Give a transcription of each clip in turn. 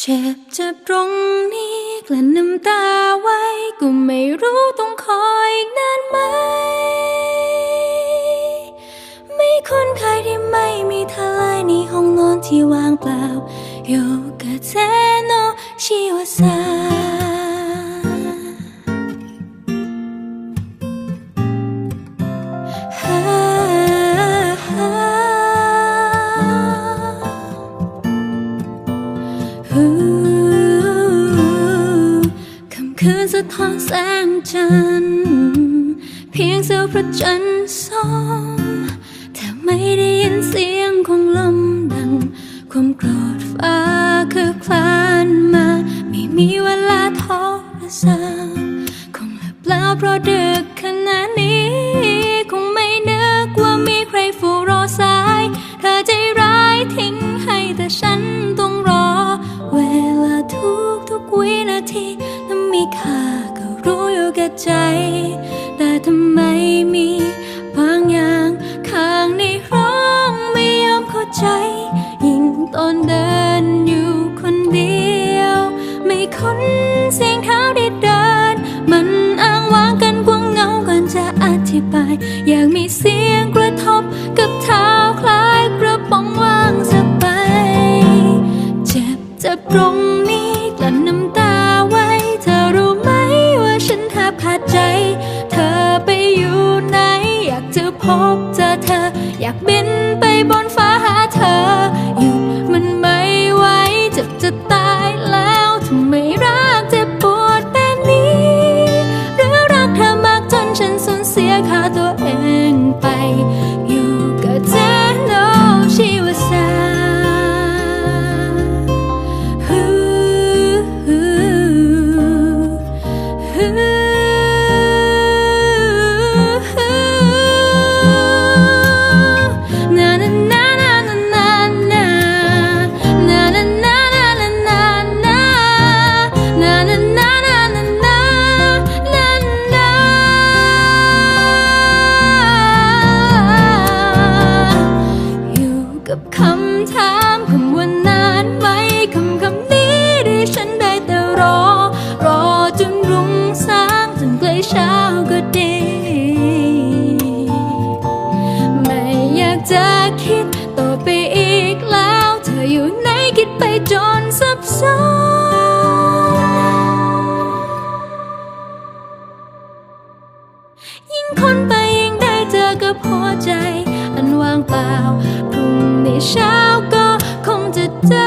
เจ็บเจ็บตรงนี้กลั้นน้ำตาไว้ ก็ไม่รู้ต้องคอยอีกนานไหม ไม่คุ้นเคยที่ไม่มีเธอเลยในห้องนอนที่ว่างเปล่าโยกะเทโนชิวาซาะท้อนแสงจันทร์เพียงเสี้ยวพระจันทร์ส่องแต่ไม่ได้ยินเสียงของลมดัง ความโกรธฟ้าคือคลานมา ไม่มีเวลาท้อและสาคงหลับแล้วเพราะดึก ใจ แต่ทำไมมีบางอย่างข้างในห้องไม่ยอมเข้าใจ ยิ่งตอนเดินอยู่คนเดียว ไม่คุ้นเสียงเท้าที่เดิน มันอ้างว้างกันกวงเหงาก่อนจะอธิบาย อยากมีเสียงกระทบกับเท้าคล้ายกระป๋องว่างสบายเจ็บจ็บตรงนี้กลั้นน้ำตา พบเจอเธอ อยากบินไปบนฟ้า กับคำถามคำว่านานไหมคำคำนี้ที่ฉันได้แต่รอ รอจนรุ่งสางจนใกล้เช้าก็ดี ไม่อยากจะคิดต่อไปอีกแล้ว เธออยู่ไหนคิดไปจนสับสนยิ่งคนไปยิ่งได้เจอกับหัวใจ อันว่างเปล่า เช้าก็คงจะเจอ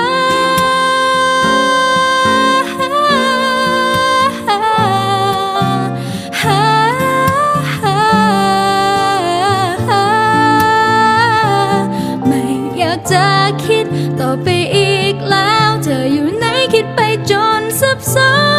ไม่อยากจะคิดต่อไปอีกแล้ว เธออยู่ไหนคิดไปจนสับสน